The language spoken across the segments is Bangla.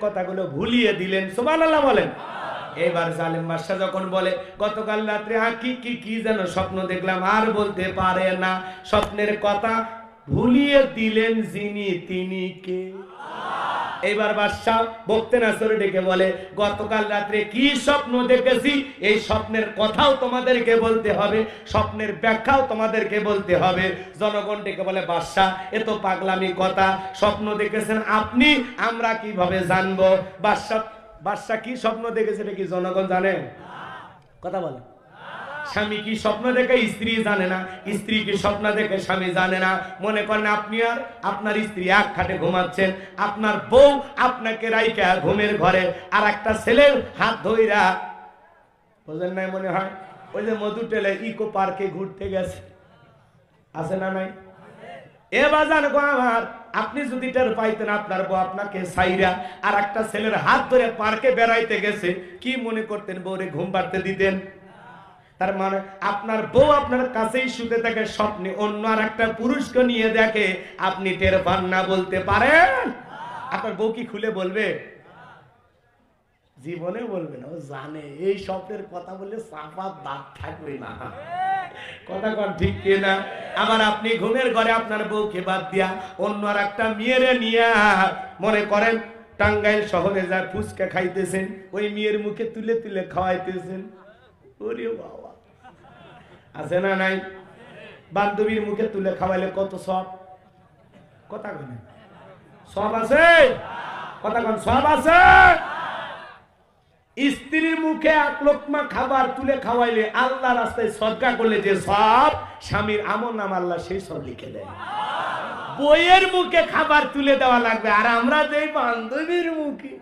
কথাগুলো ভুলিয়ে দিলেন, সুবহানাল্লাহ বলেন। এবার জালেম বাদশাহ যখন বলে, গতকাল রাত্রে আ কি কি কি যেন স্বপ্ন দেখলাম, আর বলতে পারে না। স্বপ্নের কথা ভুলিয়ে দিলেন যিনি, তিনি কে? এইবার বাদশাহ বকতে না সরে ডেকে বলে, গতকাল রাত্রে কি স্বপ্ন দেখেছি? এই স্বপ্নের কথাও তোমাদেরকে বলতে হবে, স্বপ্নের ব্যাখ্যাও তোমাদেরকে বলতে হবে। জনগণ ডেকে বলে, বাদশাহ, এ তো পাগলামি কথা। স্বপ্ন দেখেছেন আপনি, আমরা কীভাবে জানব? বাদশাহ বাদশাহ কি স্বপ্ন দেখেছে এটা কি জনগণ জানে? কথা বলে স্বামী কি স্বপ্ন দেখে স্ত্রী জানে না? স্ত্রী কি স্বপ্ন দেখে স্বামী জানে না? মনে করেন আপনি আর আপনার স্ত্রী এক খাটে ঘুমাচ্ছেন। আপনার বউ আপনাকে রাইকা ঘুমের ঘরে, আর একটা ছেলের হাত ধইরা, বোঝেন নাই মনে হয়? ওই যে মধু টেলে ইকো পার্কে ঘুরতে গেছে। আছে না নাই? এ বাজান গো আমার, আপনি যদি টের পাইতেন আপনার বউ আপনাকে সাইরা আর একটা ছেলের হাত ধরে পার্কে বেড়াইতে গেছে, কি মনে করতেন বউরে ঘুম পাড়তে দিতেন? তার মানে আপনার বউ আপনার কাছেই শুতে থাকে, স্বপ্নে অন্য আর একটা পুরুষকে নিয়ে দেখে আপনি টের পান না বলতে পারেন। আপনার বউ কি খুলে বলবে? জীবনে বলবে না, ও জানে, এই স্বপ্নের কথা বললে সাফাত দাঁত থাকবে না। কথা কন ঠিক কিনা আবার আপনি ঘুমের ঘরে আপনার বউকে বাদ দিয়া অন্য আর একটা মেয়েরে নিয়ে মনে করেন টাঙ্গাইল শহরে যা ফুচকা খাইতেছেন, ওই মেয়ের মুখে তুলে তুলে খাওয়াইতেছেন। ওরে বাবা। আছে না নাই? বান্ধবীর মুখে তুলে খাওয়াইলে কত সব? কথা কনে সব আছে? কথা কন সব আছে? স্ত্রীর মুখে এক লোকমা খাবার তুলে খাওয়াইলে আল্লাহ রাস্তায় সদকা করলে যে সব, স্বামীর আমল নাম আল্লাহ সেই সব লিখে দেয়। বইয়ের মুখে খাবার তুলে দেওয়া লাগবে, আর আমরা যে বান্ধবীর মুখে।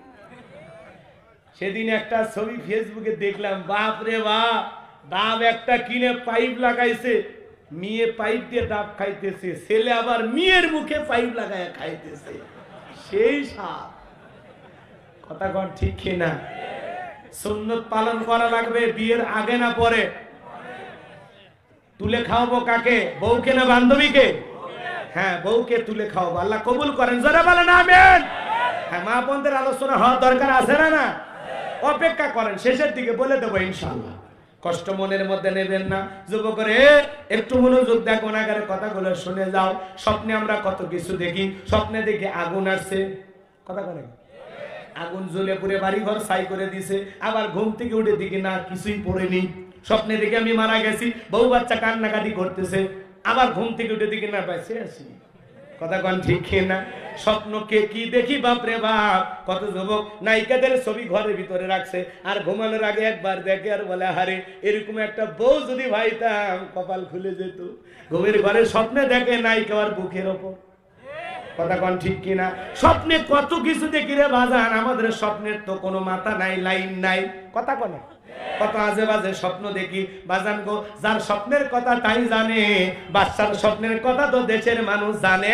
সেদিন একটা ছবি ফেসবুকে দেখলাম বাপ রে বাপ! ডাব একটা কিনে পাইপ লাগাইছে, মেয়ে পাইপ দিয়ে ডাব খাইতেছে, ছেলে আবার মেয়ের মুখে পাইপ লাগায় খাইতেছে। সেই সাপ কথা কন ঠিক কিনা? সুন্নত পালন করা লাগবে, বিয়ের আগে না পরে? তুলে খাওয়াবো কাকে? বউকে না বান্ধবীকে? হ্যাঁ বউকে তুলে খাওয়াবো। আল্লাহ কবুল করেন। যারা বলেন, আমেন। হ্যাঁ মা বোনদের আলোচনা হওয়ার দরকার আছে না না? অপেক্ষা করেন, শেষের দিকে বলে দেবো ইনশাল্লাহ কষ্ট মনের মধ্যে নেবেন না। যুবকরে, একটু মনোযোগ দেখ ওনাগারের কথাগুলো শুনে যাও। স্বপ্নে আমরা কত কিছু দেখি, স্বপ্নে দেখি আগুন আসছে। কথা বলে। আগুন জ্বলে পুরে বাড়ি ঘর ছাই করে দিছে। আবার ঘুম থেকে উঠে দেখি না কিছুই পড়েনি। স্বপ্নে দেখে আমি মারা গেছি, বউ বাচ্চা কান্নাকাটি করতেছে। আবার ঘুম থেকে উঠে দেখি না, বেঁচে আছি। কথা কন ঠিক না স্বপ্নকে কি দেখি বাপরে বাপ? কত যুবক নায়িকাদের ছবি ঘরের ভিতরে রাখছে, আর ঘুমানোর আগে একবার দেখে আর বলে হারে এরকম একটা বউ যদি ভাইতাম, কপাল খুলে যেত। ঘুমের ঘরে স্বপ্নে দেখে নায়িকা আর বুকের ওপর। কথা কন ঠিক কিনা? স্বপ্নে কত কিছু দেখি রে বাজান, আমাদের স্বপ্নের তো কোনো মাথা নাই, লাইন নাই। কথা কন। কত আজে বাজে স্বপ্ন দেখি। বাজান গো, যার স্বপ্নের কথা তাই জানে বাচ্চার স্বপ্নের কথা তো দেশের মানুষ জানে।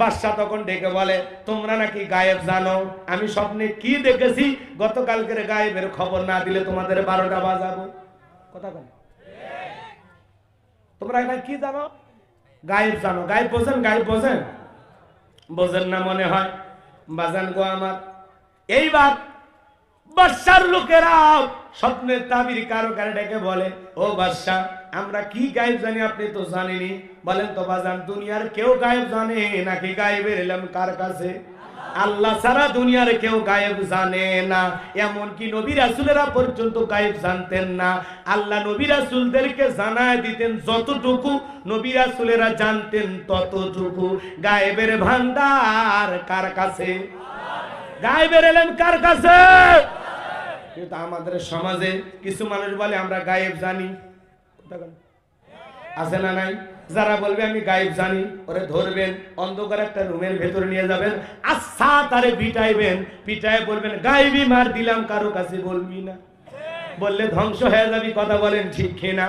বাদশা তখন ডেকে বলে, তোমরা নাকি গায়েব জানো? আমি স্বপ্নে কি দেখেছি? গতকালকের গায়েবের খবর না দিলে তোমাদের বারোটা বাজাবো। কথা কন। তোমরা এখানে কি জানো? গায়েব জানো। গায়েব বোঝেন গায়েব বোঝেন। বোঝেন না মনে হয়? বাজান গো আমার। এইবার বাদশার লোকেরা স্বপ্নের তাবির কারও কারে ডেকে বলে, ও বাদশা, আমরা কি গায়েব জানি আপনি তো জানেনি বলেন তো বাজান, দুনিয়ার কেউ গায়েব জানে নাকি গায়েবের এলাম কার কাছে? আল্লাহ সারা দুনিয়ার কেউ গায়েব জানে না। এমন কি নবী রাসূলেরা পর্যন্ত গায়েব জানতেন না। আল্লাহ নবী রাসূলদেরকে জানায় দিতেন, যতটুকু নবী রাসূলেরা জানতেন, ততটুকু। গায়েবের ভান্ডার কার কাছে? গায়েবের এলেন কার কাছে? কিন্তু আমাদের সমাজে কিছু মানুষ বলে, আমরা গায়েব জানি। আছে না নাই? যারা বলবে আমি গায়েব জানি, ওরে ধরবেন, অন্ধকার একটা রুমের ভেতরে নিয়ে যাবেন আচ্ছা তারে পিটাইবেন পিটায় বলবেন, গায়েবি মার দিলাম, কারও কাছে বলবি না। বললে ধ্বংস হয়ে যাবি, কথা বলেন ঠিক না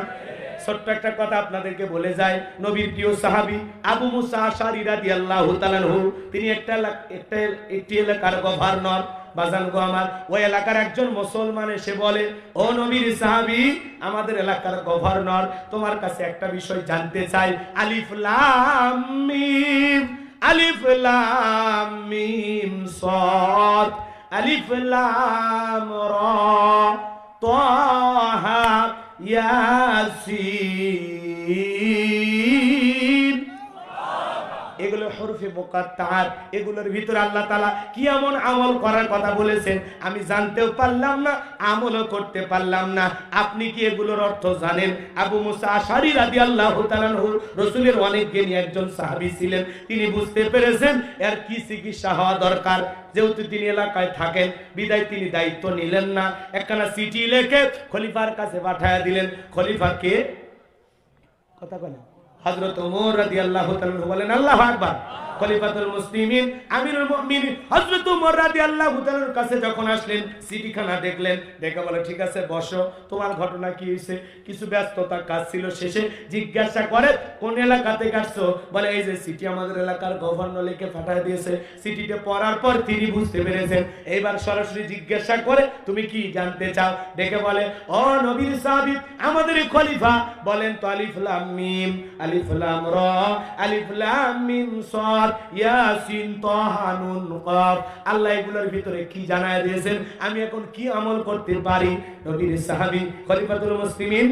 ছোট্ট একটা কথা আপনাদেরকে বলে যায় নবীর প্রিয় সাহাবি আবু মুসা আশারি রাদিয়াল্লাহু তাআলাহু তিনি একটা একটা একটি এলাকার গভর্নর বাজান আমার, ওই এলাকার একজন মুসলমান এসে বলে, ও নবীর সাহাবী, আমাদের এলাকার গভর্নর, তোমার কাছে একটা বিষয় জানতে চাই। আলিফ, লাম, মিম, আলিফ, লাম, মিম সাদ আলিফ, লাম, র তাহা ইয়াসিন এগুলো হরফে মোকাত্তার। এগুলোর ভিতরে আল্লাহ তালা কি এমন আমল করার কথা বলেছেন? আমি জানতেও পারলাম না, আমলও করতে পারলাম না। আপনি কি এগুলোর অর্থ জানেন? আবু মুসা আশারি রাদি আল্লাহ রসুলের অনেক জ্ঞানী একজন সাহাবি ছিলেন। তিনি বুঝতে পেরেছেন এর কি চিকিৎসা হওয়া দরকার। যেহেতু তিনি এলাকায় থাকেন, বিদায় তিনি দায়িত্ব নিলেন না। একখানা চিঠি লেখে খলিফার কাছে পাঠায়া দিলেন। খলিফা কে? কথা বলেন হযরত ওমর রাজি আল্লাহ বলেন আল্লাহ আকবার। খলিফাতুল মুসলিমিন, আমিরুল মুমিনিন, হযরত ওমর রাদিয়াল্লাহু তাআলার কাছে যখন আসলেন চিঠিখানা দেখলেন, দেখে বলে, ঠিক আছে, বসো। তোমার ঘটনা কি হয়েছে? কিছু ব্যস্ততা কাজ ছিল শেষে। জিজ্ঞাসা করে, কোন এলাকাতে কাটছো বলে, এই যে চিঠি আমাদের এলাকার গভর্নর লিখে পাঠিয়ে দিয়েছে। চিঠিটা পড়ার পর তিনি বুঝতে পেরেছেন। এইবার সরাসরি জিজ্ঞাসা করে, তুমি কি জানতে চাও? দেখে বলে, ও নবীর সাহাবী, আমাদের খলিফা। বলেন তো, আলিফ লাম মিম, আলিফ লাম র, আলিফ লাম মিম সদ ইয়াসিন তাহা নুন কফ। আল্লাহ এগুলোর ভিতরে কি জানায় দিয়েছেন? আমি এখন কি আমল করতে পারি? নবীর সাহাবী খলিফাতুল মুসলিমিন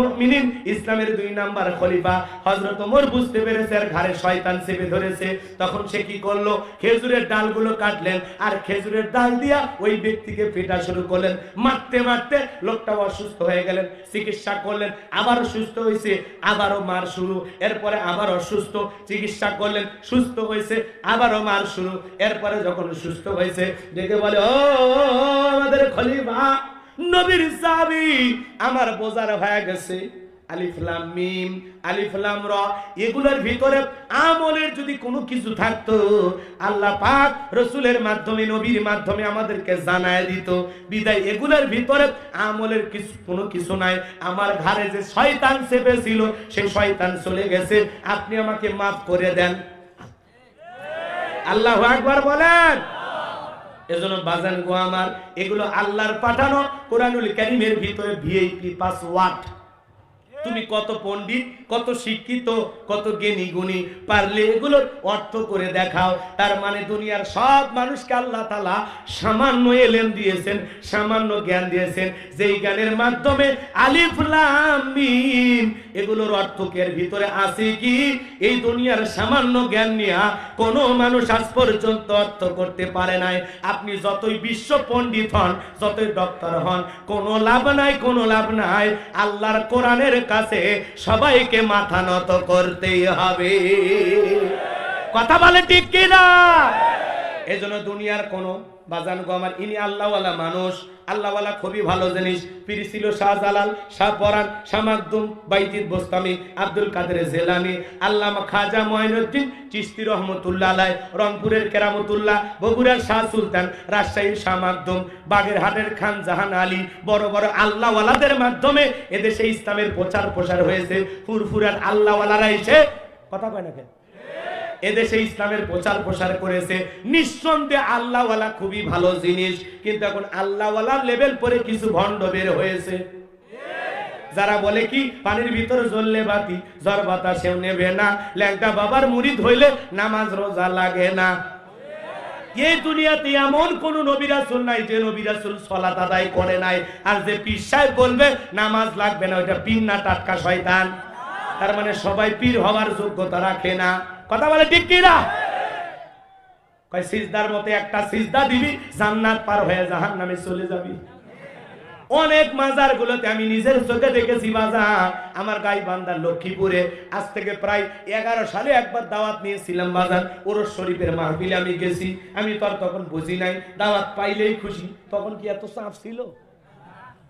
মুমিনিন, ইসলামের দুই নাম্বার খলিফা। হযরত ওমর বুঝতে পেরেছে আর শয়তান চেপে ধরেছে। তখন সে কি করল? খেজুরের ডালগুলো কাটলেন আর খেজুরের ডাল দিয়া ওই ব্যক্তিকে পেটা শুরু করলেন। মারতে মারতে লোকটা অসুস্থ হয়ে গেলেন, চিকিৎসা করলেন, আবার সুস্থ হয়েছে, আবারও মার শুরু। এরপরে আবার অসুস্থ, চিকিৎসা করলেন সুস্থ হয়েছে, আবারও মার শুরু। এরপরে যখন সুস্থ হয়েছে দেখে বলে, ও, আমাদের খলিফা, নবীর সাহাবী আমার বোঝার হয়ে গেছে। আলিফ লাম মিম, আলিফ লাম র। এগুলোর ভিতরে আমলের যদি কোনো কিছু থাকতো, আল্লাহ পাক রসুলের মাধ্যমে, নবীর মাধ্যমে আমাদেরকে জানায় দিত। বিদায়, এগুলোর ভিতরে আমলের কিছু, কোনো কিছু নাই। আমার ঘরে যে শয়তান চেপেছিল, সেই শয়তান চলে গেছে। আপনি আমাকে মাফ করে দেন। আল্লাহ একবার বলেন। এজন্য বাজান গো আমার, এগুলো আল্লাহর পাঠানো কোরআনুল কারিমের ভিতরে ভিআইপি পাসওয়ার্ড তুমি কত পণ্ডিত, কত শিক্ষিত, কত জ্ঞানী গুণী, পারলে এগুলোর অর্থ করে দেখাও। তার মানে দুনিয়ার সব মানুষকে আল্লাহ তালা সামান্য এলেন দিয়েছেন, সামান্য জ্ঞান দিয়েছেন। যেই জ্ঞানের মাধ্যমে আলিফ এগুলোর অর্থ এর ভিতরে আছে কি? এই দুনিয়ার সামান্য জ্ঞান নিয়ে কোনো মানুষ আজ পর্যন্ত অর্থ করতে পারে নাই। আপনি যতই বিশ্ব পণ্ডিত হন, যতই ডক্টর হন, কোনো লাভ নাই, কোনো লাভ নাই। আল্লাহর কোরআনের কাছে সবাইকে মাথা নত করতেই হবে। কথা বলে ঠিক কিনা? এজন্য দুনিয়ার কোনো বাজান গো আমার, ইনি আল্লাহওয়ালা মানুষ। আল্লাহওয়ালা খুবই ভালো জিনিস। পীর ছিল শাহজালাল, শাহ পরান শাহ মাকদুম, বাইজিদ বোস্তামি, আব্দুল কাদের জেলানি, আল্লামা খাজা মঈনুদ্দিন চিস্তি রহমতুল্লাহ রংপুরের কেরামতুল্লাহ, বগুড়ার শাহ সুলতান, রাজশাহীর শাহ মাকদুম, বাগেরহাটের খান জাহান আলী, বড় বড় আল্লাহওয়ালাদের মাধ্যমে এদেশে ইসলামের প্রচার প্রসার হয়েছে। ফুরফুরার আল্লাহওয়ালারা এসে কথা কয় না কেন? এদেশে ইসলামের প্রচার প্রসার করেছে। নিঃসন্দেহে আল্লাহওয়ালা খুবই ভালো জিনিস। কিন্তু এখন আল্লাহওয়ালার লেভেল পরে কিছু ভণ্ড বের হয়েছে। যারা বলে কি, পানির ভিতরে জ্বললে বাতি, জ্বর বাতাসেও নেবে না। ল্যাংটা বাবার মুড়ি ধইলে নামাজ রোজা লাগে না। এই দুনিয়াতে এমন কোন নবিরাসুল নাই যে নবিরাসুল সলাত আদায় করে নাই। আর যে পিসায় বলবে, নামাজ লাগবে না, ওইটা পিন না টাটকা শয়তান। তার মানে সবাই পীর হওয়ার যোগ্যতা রাখে না। কথা বলে ঠিক কিনা? কয়, সিজদার মতে একটা সিজদা দিবি, জান্নাত পার হয়ে জাহান নামে চলে যাবি। অনেক মাজার গুলোতে আমি নিজের চোখে দেখেছি বাজার। আমার গাই বান্দার লক্ষ্মীপুরে, আজ থেকে প্রায় এগারো সালে একবার দাওয়াত নিয়েছিলাম বাজার। ওরস শরীফের মাহফিলে আমি গেছি। আমি তো আর তখন বুঝি নাই, দাওয়াত পাইলেই খুশি। তখন কি এত চাপ ছিল?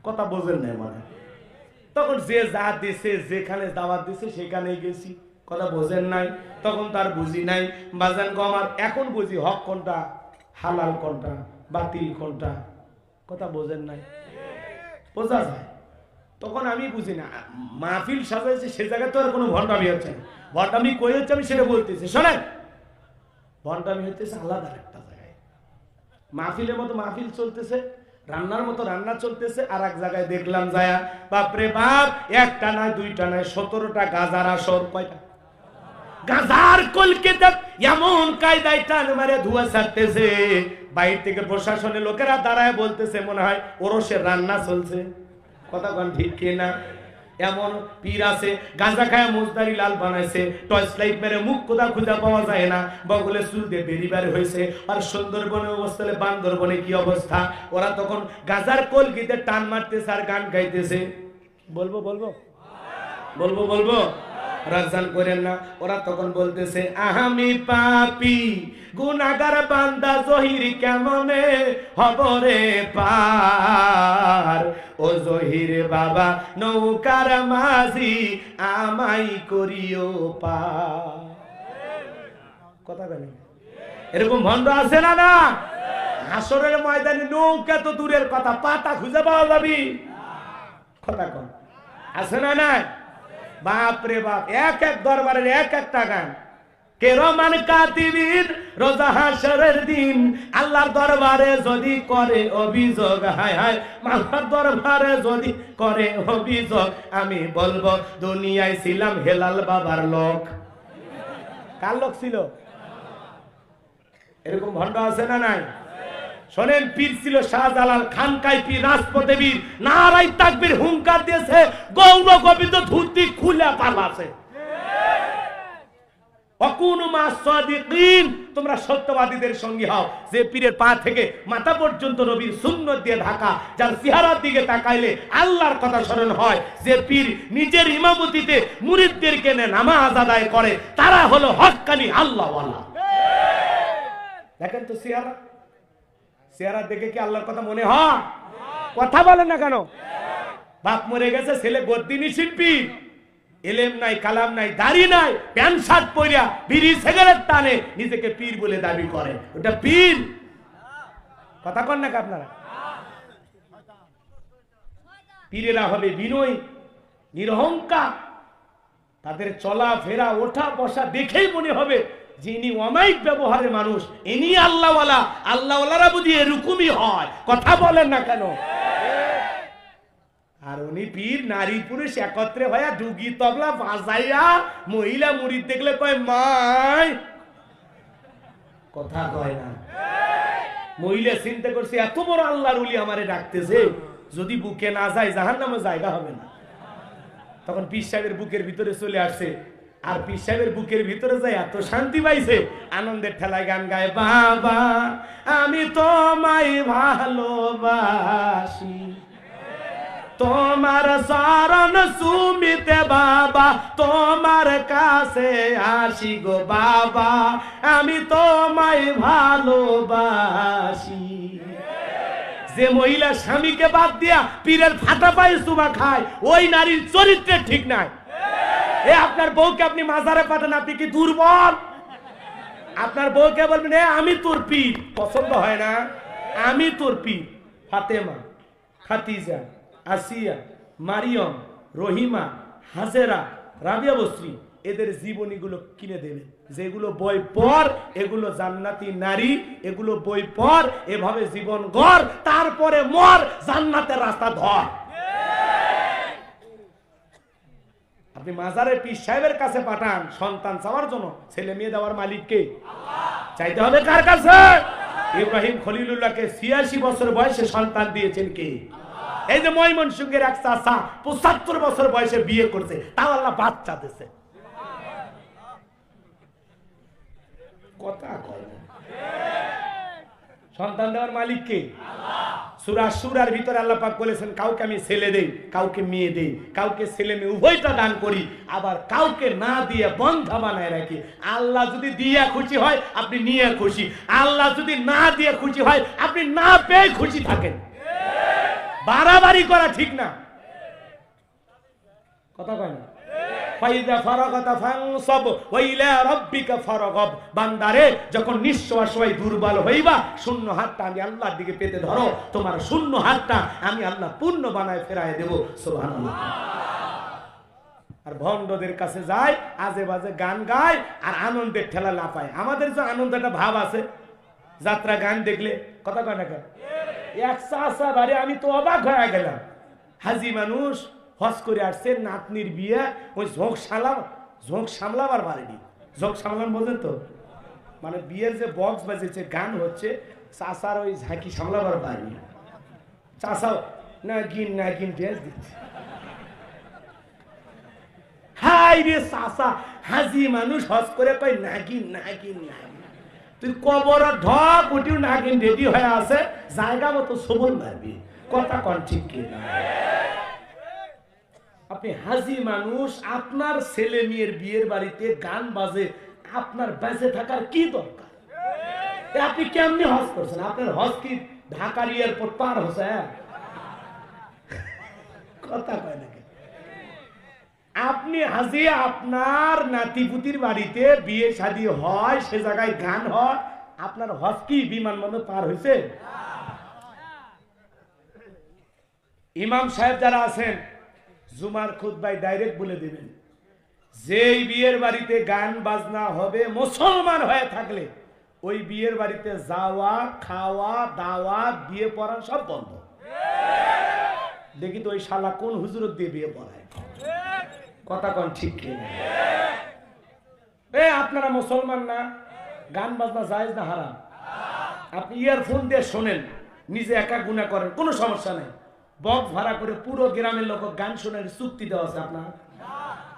কথা বোঝেন না মানে। তখন যে যা দিছে, যেখানে দাওয়াত দিছে, সেখানেই গেছি। কথা বোঝেন নাই, তখন তার বুঝি নাই। বাজান গো আমার এখন বুঝি হক কোনটা, হালাল কোনটা, বাতিল কোনটা। কথা বোঝেন নাই। বোঝা যায়। তখন আমি বুঝি না, মাহফিল সাজাইছে, সে জায়গায় তো আর কোনো ভণ্ডামি হচ্ছে না। ভণ্ডামি কই হচ্ছে আমি সেটা বলতেছি, শোনেন। ভণ্ডামি হইতেছে আলাদা একটা জায়গায়। মাহফিলের মতো মাহফিল চলতেছে, রান্নার মতো রান্না চলতেছে আর এক জায়গায় দেখলাম যায়া, বাপরে বাপ, একটা নয় দুইটা নয় সতেরোটা গাজার আসর, কয়টা? গাজার কলকেতে এমন কায়দায় টান মারে ধোয়া ছাড়তেছে। বাইরে থেকে প্রশাসনের লোকেরা দাঁড়ায় বলতেছে, মনে হয় ওরসের রান্না চলছে। কথা কন ঠিক কিনা এমন পীর আছে, গাঁজা খায় মুজদারি লাল বানাইছে, টর্চ লাইট মেরে মুখ কোথা খুঁজা পাওয়া যায় না। বগলে চুল দিয়ে বেরিবার হয়েছে। আর সুন্দরবনে অবস্থা হলে বান্দরবনে কি অবস্থা? ওরা তখন গাজার কলকিতে টান মারতেছে আর গান গাইতেছে। বলব বলব? বলব বলব? রাজদান করেন না। ওরা তখন বলতেছে, আহামি পাপি গুনাগার বান্দা জহির কেমনে হবরে পার? ও জহির বাবা, নৌকার মাঝি আমাই করিও পা কথা বলে এরকম ভণ্ড আছে না না? হাসরের ময়দানে নৌকা তো দূরের কথা, পাতা খুঁজে পাওয়া যাবি। কথা কন আছে না নাই? বাপ রে বাপ, এক এক দরবারের এক একটা গান। কেরমান কাতিবিন রোজা হাসরের দিন, আল্লাহর দরবারে যদি করে অভিযোগ, হায় হায় মাল্লার দরবারে যদি করে অভিযোগ, আমি বলব, দুনিয়ায় ছিলাম হেলাল বাবার লোক। কার লোক ছিল? এরকম ভণ্ড আছে না নাই? শোনেন, পীর ছিল শাহজালাল খানকাই পীর রাজপথে বীর নারাই তাকবীর হুঙ্কার দিয়েছে গৌর গোবিন্দ ধুতি খুলে পালাছে তোমরা সত্যবাদীদের মাথা পর্যন্ত সুন্নত দিয়ে ঢাকা, যার দিকে তাকাইলে আল্লাহর কথা স্মরণ হয় পীর নিজের নামাজ আদায় করে, তারা হলো হক্কানি আল্লাহওয়ালা দেখেন তো চেহারা। চেহারা দেখে কি আল্লাহর কথা মনে হয়? কথা বলেন না কেন? বাপ মরে গেছে, ছেলে গদ্দিনী শিল্পী। এলেম নাই, কালাম নাই, দাড়ি নাই, প্যান্ট শার্ট পরিয়া, বিড়ি, সিগারেট টানে, নিজেকে পীর বলে দাবি করে। ওটা পীর। কথা কন না আপনারা? পীরেরা হবে বিনয়, নিরহংকার। তাদের চলা ফেরা ওঠা বসা দেখেই মনে হবে যে ইনি অমায়িক ব্যবহারের মানুষ, ইনি আল্লাহওয়ালা। আল্লাহওয়ালারা বুঝি এরকমই হয়। কথা বলেন না কেন? আর উনি পীর, নারী, পুরুষ একত্রে ডুগি তবলা বাজাইয়া মহিলা মুড়ি দেখলে কয়, মাই! কথা কয় না। মহিলা চিন্তা করছে, এত বড় আল্লাহর উলি আমারে ডাকতেছে। যদি বুকে না যায় জাহান নামে জায়গা হবে না। তখন পীর সাহেবের বুকের ভিতরে চলে আসছে। আর পীর সাহেবের বুকের ভিতরে যায় এত শান্তি পাইছে, আনন্দের ঠেলায় গান গায়, বাবা, আমি তোমায় ভালোবাসি। তোমার শরণ সুমিতে, বাবা, তোমার কাছে আসি গো, বাবা, আমি তোমায় ভালোবাসি। যে মহিলা স্বামীকে বাদ দিয়া পীরের ফাটা পায়ে চুমা খায়, ওই নারীর চরিত্রে ঠিক নাই। এ, আপনার বউকে আপনি মাজারে পাঠান, আপনি কি দুর্বল? আপনার বউকে বলবেন আমি তোর পীর। পছন্দ হয় না। আমি তোর পীর। ফাতেমা, খাতিজা, আসিয়া, মারিয়ম, রহিমা, হাজেরা, রাবিয়া বস্রী, এদের জীবনীগুলো কিনে দেবেন যেগুলো বই পর, এগুলো জান্নাতি নারী, এগুলো বই পর, এভাবে জীবন গড়, তারপরে মর, জান্নাতের রাস্তা ধর। আপনি মাজারের পীর সাহেবের কাছে পাঠান, সন্তান চাওয়ার জন্য। ছেলে মেয়ে দেওয়ার মালিককে। চাইতে হবে কার কাছে? ইব্রাহিম খলিলুল্লাহকে ছিয়াশি বছর বয়সে সন্তান দিয়েছেন কে? এই যে ময়মন সিংহের এক চাষা পঁচাত্তর বছর বয়সে বিয়ে করছে, তাও আল্লাহ বাচ্চা দিছে কথা কয় সন্তান দেওয়ার মালিক কে সুরা সুরার ভিতরে আল্লাহ পাক বলেছেন, কাউকে আমি ছেলে দেই, কাউকে মেয়ে দেই, কাউকে ছেলে মেয়ে উভয়টা দান করি, আবার কাউকে না দিয়ে বন্ধা বানায় রাখি। আল্লাহ যদি দিয়া খুশি হয়, আপনি নিয়ে খুশি। আল্লাহ যদি না দিয়ে খুশি হয়, আপনি না পেয়ে খুশি থাকেন। বাড়াবাড়ি করা ঠিক না। কথা কয় না? যখন দুর্বল শূন্য হাতটা আমি দিকে পেতে ধরো। তোমার শূন্য হাতটা আমি বানায় ফেরায় আর ভণ্ডদের কাছে যায়, আজে বাজে গান গায়, আর আনন্দের ঠেলা লাফায়। আমাদের যে আনন্দটা ভাব আছে, যাত্রা গান দেখলে, কথা কয় না কেন? এক আমি তো অবাক হয়ে গেলাম। হাজি মানুষ হজ করে আসছে নাতনির বিয়ে, ওই ঝোঁক সালাম, ঝোঁক সামলাবার পারেনি যোগ সামলান বোঝেন তো? মানে বিয়ের যে বক্স বাজেছে গান হচ্ছে চাষার ওই ঝাঁকি সামলাবার পারি চাষাও নাগিন নাগিন ড্রেস দিচ্ছে। হাই রে চাষা হাজি মানুষ হজ করে কয় নাগিন নাগিন নাগিন তুই কবর ঢক উঠিও নাগিন রেডি হয়ে আছে, জায়গা মতো সবল মারবি কথা কন ঠিক কিনা? আপনি হাজি মানুষ আপনার ছেলে মেয়ের বিয়ের বাড়িতে গান বাজে আপনার বেঁচে থাকার কি দরকার? আপনি কেমনি হজ করছেন? আপনার হজ কি ঢাকার এয়ারপোর্ট পার হচ্ছে? কথা কয় নাকি আপনি হাজি আপনার নাতিপুতির বাড়িতে বিয়ে শাদী হয় সে জায়গায় গান হয় আপনার হজ কি বিমানবন্দর পার হয়েছে? ইমাম সাহেব যারা আছেন জুমার খুদ্ায় ডাইরেক্ট বলে দেবেন। যেই বিয়ের বাড়িতে গান বাজনা হবে, মুসলমান হয়ে থাকলে ওই বিয়ের বাড়িতে যাওয়া, খাওয়া, দাওয়া, বিয়ে পড়া সব বন্ধ। দেখি তো ওই শালা কোন হুজুরত দিয়ে বিয়ে পড়ায়। কথা কন ঠিক এ, আপনারা মুসলমান না? গান বাজনা জায়েজ না হারাম? আপনি ইয়ারফোন দিয়ে শোনেন, নিজে একা গুণা করেন, কোনো সমস্যা নেই। বক্স ভাড়া করে পুরো গ্রামের লোক গান শোনার চুক্তি দেওয়া আছে আপনার?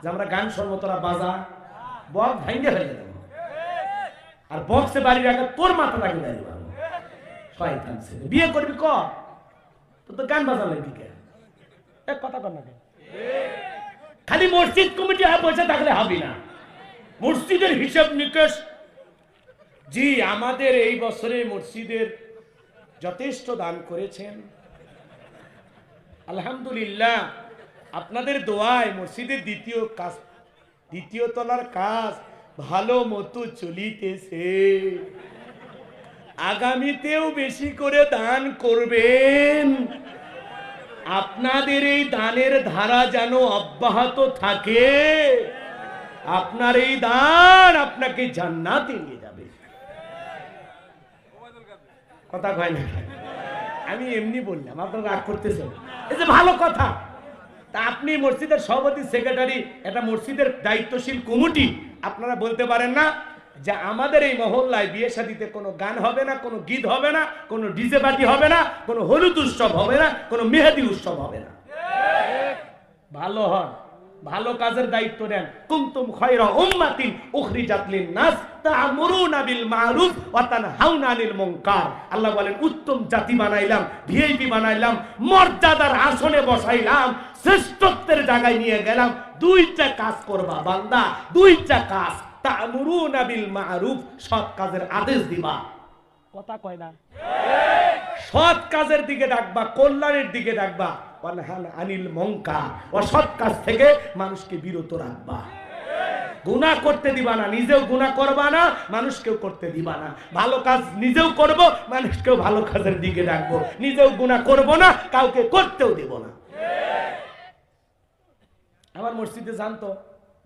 যে আমরা গান শুনব, তোরা বাজা। বক্স ভাঙ্গে ফেলে দেবো। আর বক্সে বাড়ি রাখা তোর মাথা রাখি দাঁড়িয়ে পাবো শয়তান। বিয়ে করবি ক? তো তো গান বাজা লাগবি কে? এক কথা কর না খালি মসজিদ কমিটি হয়ে বসে থাকলে হবে না। মসজিদের হিসাব নিকেশ। জি, আমাদের এই বছরে মসজিদের যথেষ্ট দান করেছেন। আলহামদুলিল্লাহ। আপনাদের দোয়ায় মসজিদের দ্বিতীয় কাজ, দ্বিতীয় তলার কাজ ভালো মতো চলিতেছে। আগামীতেও বেশি করে দান করবেন। আপনাদের এই দানের ধারা যেন অব্যাহত থাকে। আপনার এই দান আপনাকে জান্নাতে নিয়ে যাবে। কথা কয় না আমি এমনি বললাম, আপনারা রাগ করতেছেন? এই যে ভালো কথা। তা আপনি মসজিদের সভাপতি, সেক্রেটারি, এটা মসজিদের দায়িত্বশীল কমিটি, আপনারা বলতে পারেন না যে আমাদের এই মহল্লায় বিয়ে শাদিতে কোনো গান হবে না, কোনো গীত হবে না, কোনো ডিজে পার্টি হবে না, কোনো হলুদ উৎসব হবে না, কোনো মেহেদি উৎসব হবে না। ভালো হন। ভালো কাজের দায়িত্ব নেন। কুনতুম খায়রা উম্মাতিন উখরিজাত লিন-নাস তা'মুরুনা বিল মা'রুফ ওয়া তানহাউনা আনিল মুনকার আল্লাহ বলেন, উত্তম জাতি বানাইলাম ভিআইপি বানাইলাম, মর্যাদার আসনে বসাইলাম, শ্রেষ্ঠত্বের জায়গায় নিয়ে গেলাম। দুইটা কাজ করবা বান্দা, দুইটা কাজ। তা'মুরুনা বিল মা'রুফ সৎ কাজের আদেশ দিবা। কথা কয় না। সৎ কাজের দিকে ডাকবা, কল্যাণের দিকে ডাকবা। অনহান আনিল মঙ্কা অসৎ কাজ থেকে মানুষকে বিরত রাখবা। গুনাহ করতে দিবা না, নিজেও গুনাহ করবা না, মানুষকেও করতে দিবা না। ভালো কাজ নিজেও করব, মানুষকেও ভালো কাজের দিকে ডাকবো। নিজেও গুনাহ করব না, কাউকে করতেও দেব না। আমার মসজিদে জানতো,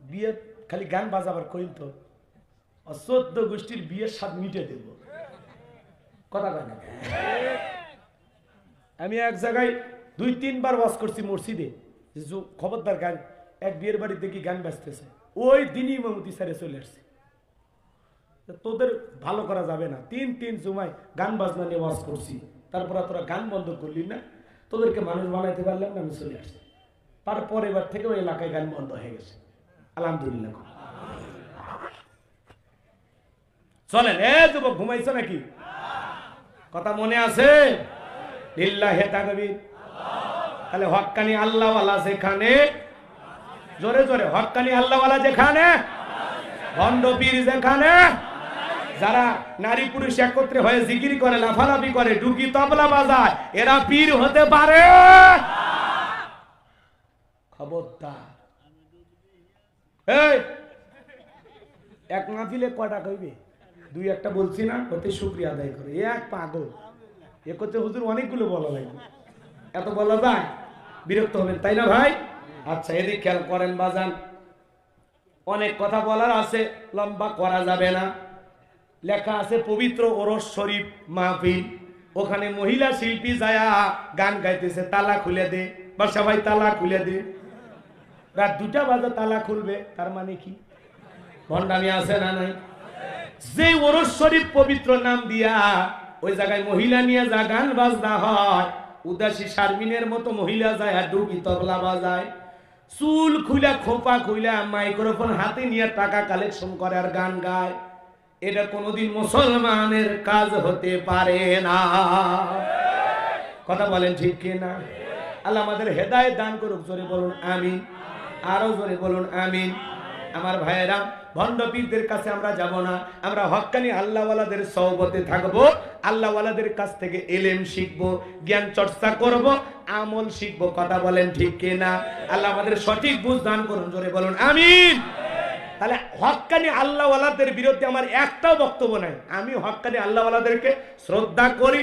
বিয়ে খালি গান বাজাবার কইল তো চোদ্দ গোষ্ঠীর বিয়ের স্বাদ মিটে দেব। কথা কয় না আমি এক জায়গায় দুই, তিনবার ওয়াজ করছি মসজিদে খবরদার গান, এক বিয়ের বাড়িতে কি গান বাজতেছে। ওই দিনই মমতি স্যারে চলে আসছে। তোদের ভালো করা যাবে না। তিন তিন জুমায় গান বাজনা নিয়ে ওয়াজ করছি। তারপর তোরা গান বন্ধ করলি না। তোদেরকে মানুষ বানাইতে পারলাম না, আমি চলে আসছি। তারপর এবার থেকে ওই এলাকায় গান বন্ধ হয়ে গেছে। আলহামদুলিল্লাহ। চলেন, এ যুবক, ঘুমাইছো নাকি? কথা মনে আছে? তাহলে হক্কানি আল্লাহওয়ালা যেখানে, জোরে জোরে হক্কানি আল্লাহওয়ালা যেখানে, ভণ্ড পীর যেখানে, যারা নারী পুরুষ একত্রে হয়ে জিকির করে, লাফালাফি করে ডুকি তবলা বাজায়, এরা পীর হতে পারে? খবরদার। এই, এক মাহফিলে কয়টা কইবে? দুই একটা বলছি না ওতে শুক্রিয়া আদায় করে। এ এক পাগল। এ করতে হুজুর অনেকগুলো বলা লাগবে। এত বলা যায়? বিরক্ত হবেন, তাই না ভাই? আচ্ছা এদিক খেয়াল করেন বাজান। অনেক কথা বলার আছে, লম্বা করা যাবে না। লেখা আছে, পবিত্র ওরস শরীফ মাহফিল। ওখানে মহিলা শিল্পী যায়া গান গাইতেছে, তালা খুলে দে। বা সবাই তালা খুলে দে। রাত দুটা বাজে তালা খুলবে, তার মানে কি? ভণ্ডামি আছে না নাই? যে ওরস শরীফ পবিত্র নাম দিয়া ওই জায়গায় মহিলা নিয়ে যা গান বাজনা হয়, উদাসী শারমিনের মতো মহিলা যায় আর ডুবি তবলা বাজায়। চুল খুলা খোপা খুলা মাইক্রোফোন হাতে নিয়ে টাকা কালেকশন করে আর গান গায়। এটা কোনোদিন মুসলমানের কাজ হতে পারে না। কথা বলেন ঠিক কি না? আল্লাহ আমাদের হেদায়েত দান করুক, জোরে বলুন আমিন। আরও জোরে বলুন আমিন। আমার ভাইয়েরা ভণ্ডপীরদের কাছে আমরা যাব না। আমরা হক্কানি আল্লাহওয়ালাদের সহবতে থাকব। আল্লাহওয়ালাদের কাছ থেকে এলেম শিখব, জ্ঞান চর্চা করব, আমল শিখব, কথা বলেন ঠিক কি না আল্লাহ আমাদের সঠিক বুঝ দান করুন, জোরে বলুন, আমিন। তাহলে হক্কানি আল্লাহওয়ালাদের বিরুদ্ধে আমার একটাও বক্তব্য নাই। আমি হক্কানি আল্লাহওয়ালাদেরকে শ্রদ্ধা করি